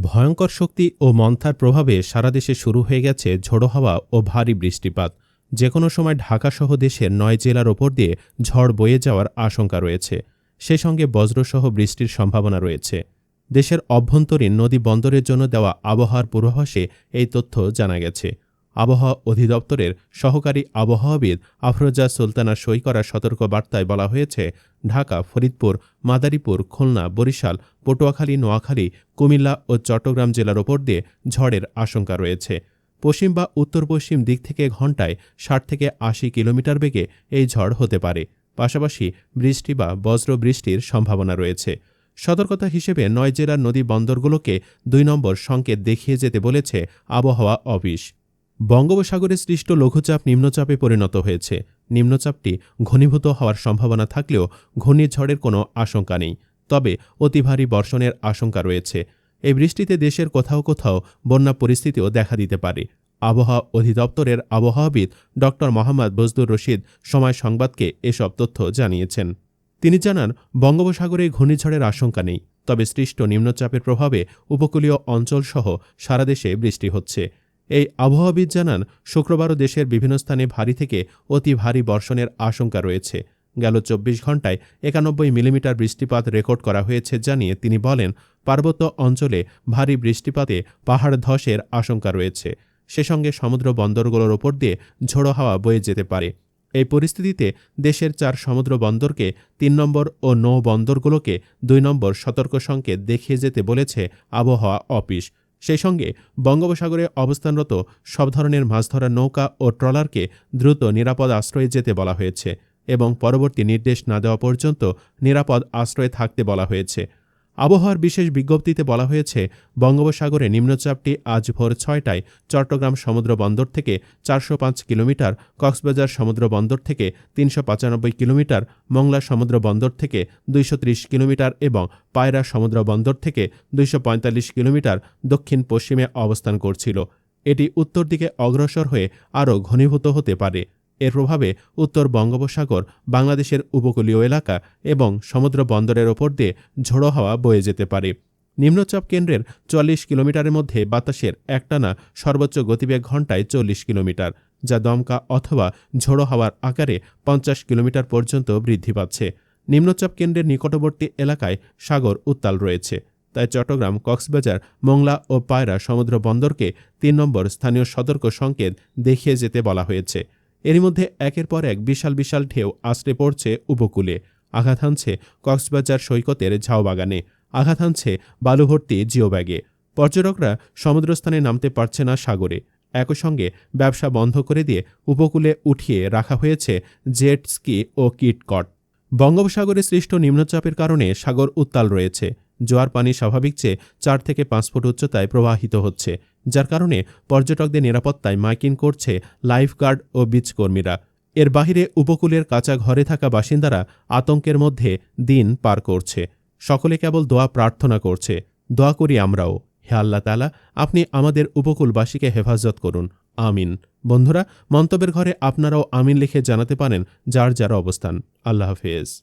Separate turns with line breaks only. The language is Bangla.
ভয়ঙ্কর শক্তি ও মন্থার প্রভাবে সারা দেশে শুরু হয়ে গেছে ঝোড়ো হাওয়া ও ভারী বৃষ্টিপাত। যে কোনো সময় ঢাকাসহ দেশের নয় জেলার ওপর দিয়ে ঝড় বয়ে যাওয়ার আশঙ্কা রয়েছে। সে সঙ্গে বজ্রসহ বৃষ্টির সম্ভাবনা রয়েছে। দেশের অভ্যন্তরীণ নদী বন্দরের জন্য দেওয়া আবহাওয়ার পূর্বাভাসে এই তথ্য জানা গেছে। আবহাওয়া অধিদপ্তরের সহকারী আবহাওয়াবিদ আফরোজা সুলতানা সই করা সতর্ক বার্তায় বলা হয়েছে, ঢাকা, ফরিদপুর, মাদারীপুর, খুলনা, বরিশাল, পটুয়াখালী, নোয়াখালী, কুমিল্লা ও চট্টগ্রাম জেলার ওপর দিয়ে ঝড়ের আশঙ্কা রয়েছে। পশ্চিম বা উত্তর পশ্চিম দিক থেকে ঘণ্টায় ষাট থেকে আশি কিলোমিটার বেগে এই ঝড় হতে পারে। পাশাপাশি বৃষ্টি বা বজ্র বৃষ্টির সম্ভাবনা রয়েছে। সতর্কতা হিসেবে নয় জেলার নদী বন্দরগুলোকে দুই নম্বর সংকেত দেখিয়ে যেতে বলেছে আবহাওয়া অফিস। বঙ্গোপসাগরে সৃষ্ট লঘুচাপ নিম্নচাপে পরিণত হয়েছে। নিম্নচাপটি ঘনীভূত হওয়ার সম্ভাবনা থাকলেও ঘূর্ণিঝড়ের কোনো আশঙ্কা নেই। তবে অতি ভারী বর্ষণের আশঙ্কা রয়েছে। এই বৃষ্টিতে দেশের কোথাও কোথাও বন্যা পরিস্থিতিও দেখা দিতে পারে। আবহাওয়া অধিদপ্তরের আবহাওয়াবিদ ড. মোহাম্মদ বজদুর রশিদ সময় সংবাদকে এসব তথ্য জানিয়েছেন। তিনি জানান, বঙ্গোপসাগরে ঘূর্ণিঝড়ের আশঙ্কা নেই, তবে সৃষ্ট নিম্নচাপের প্রভাবে উপকূলীয় অঞ্চলসহ সারা দেশে বৃষ্টি হচ্ছে। এই আবহাওয়াবিদ জানান, শুক্রবারও দেশের বিভিন্ন স্থানে ভারী থেকে অতি ভারী বর্ষণের আশঙ্কা রয়েছে। গেল চব্বিশ ঘণ্টায় একানব্বই মিলিমিটার বৃষ্টিপাত রেকর্ড করা হয়েছে জানিয়ে তিনি বলেন, পার্বত্য অঞ্চলে ভারী বৃষ্টিপাতে পাহাড় ধসের আশঙ্কা রয়েছে। সে সঙ্গে সমুদ্র বন্দরগুলোর ওপর দিয়ে ঝোড়ো হাওয়া বয়ে যেতে পারে। এই পরিস্থিতিতে দেশের চার সমুদ্র বন্দরকে তিন নম্বর ও নৌ বন্দরগুলোকে দুই নম্বর সতর্ক সংকেত দেখিয়ে যেতে বলেছে আবহাওয়া অফিস। সেই সঙ্গে বঙ্গোপসাগরে অবস্থানরত সব ধরনের মাছ ধরার নৌকা ও ট্রলারকে দ্রুত নিরাপদ আশ্রয়ে যেতে বলা হয়েছে এবং পরবর্তী নির্দেশ না দেওয়া পর্যন্ত নিরাপদ আশ্রয়ে থাকতে বলা হয়েছে। আবহাওয়ার বিশেষ বিজ্ঞপ্তিতে বলা হয়েছে, বঙ্গোপসাগরে নিম্নচাপটি আজ ভোর ছয়টায় চট্টগ্রাম সমুদ্র বন্দর থেকে চারশো পাঁচ কিলোমিটার, কক্সবাজার সমুদ্র বন্দর থেকে তিনশো পঁচানব্বই কিলোমিটার, মংলা সমুদ্র বন্দর থেকে দুইশো ত্রিশ কিলোমিটার এবং পায়রা সমুদ্র বন্দর থেকে দুইশো পঁয়তাল্লিশ কিলোমিটার দক্ষিণ পশ্চিমে অবস্থান করছিল। এটি উত্তর দিকে অগ্রসর হয়ে আরও ঘনীভূত হতে পারে। এর প্রভাবে উত্তর বঙ্গোপসাগর, বাংলাদেশের উপকূলীয় এলাকা এবং সমুদ্র বন্দরের ওপর দিয়ে ঝোড়ো হাওয়া বয়ে যেতে পারে। নিম্নচাপ কেন্দ্রের চল্লিশ কিলোমিটারের মধ্যে বাতাসের একটানা সর্বোচ্চ গতিবেগ ঘণ্টায় চল্লিশ কিলোমিটার, যা দমকা অথবা ঝোড়ো হাওয়ার আকারে পঞ্চাশ কিলোমিটার পর্যন্ত বৃদ্ধি পাচ্ছে। নিম্নচাপ কেন্দ্রের নিকটবর্তী এলাকায় সাগর উত্তাল রয়েছে, তাই চট্টগ্রাম, কক্সবাজার, মোংলা ও পায়রা সমুদ্র বন্দরকে তিন নম্বর স্থানীয় সতর্ক সংকেত দেখিয়ে যেতে বলা হয়েছে। এরই মধ্যে একের পর এক বিশাল বিশাল ঢেউ আশ্রে পড়ছে উপকূলে। আঘাত হানছে কক্সবাজার সৈকতের ঝাউবাগানে। আঘাত হানছে বালুভর্তি জিওব্যাগে। পর্যটকরা সমুদ্রস্থানে নামতে পারছে না সাগরে। একই সঙ্গে ব্যবসা বন্ধ করে দিয়ে উপকূলে উঠিয়ে রাখা হয়েছে জেট স্কি ও কিটকট বঙ্গোপসাগরে সৃষ্ট নিম্নচাপের কারণে সাগর উত্তাল রয়েছে। জোয়ার পানি স্বাভাবিক চেয়ে চার থেকে পাঁচ ফুট উচ্চতায় প্রবাহিত হচ্ছে। যার কারণে পর্যটকদের নিরাপত্তায় মাইকিং করছে লাইফগার্ড ও বিচকর্মীরা এর বাহিরে উপকূলের কাঁচা ঘরে থাকা বাসিন্দারা আতঙ্কের মধ্যে দিন পার করছে। সকলে কেবল দোয়া প্রার্থনা করছে। দোয়া করি আমরাও। হে আল্লাহ তালা আপনি আমাদের উপকূলবাসীকে হেফাজত করুন। আমিন। বন্ধুরা, মন্তব্যের ঘরে আপনারাও আমিন লিখে জানাতে পারেন যার যার অবস্থান। আল্লাহ হাফেজ।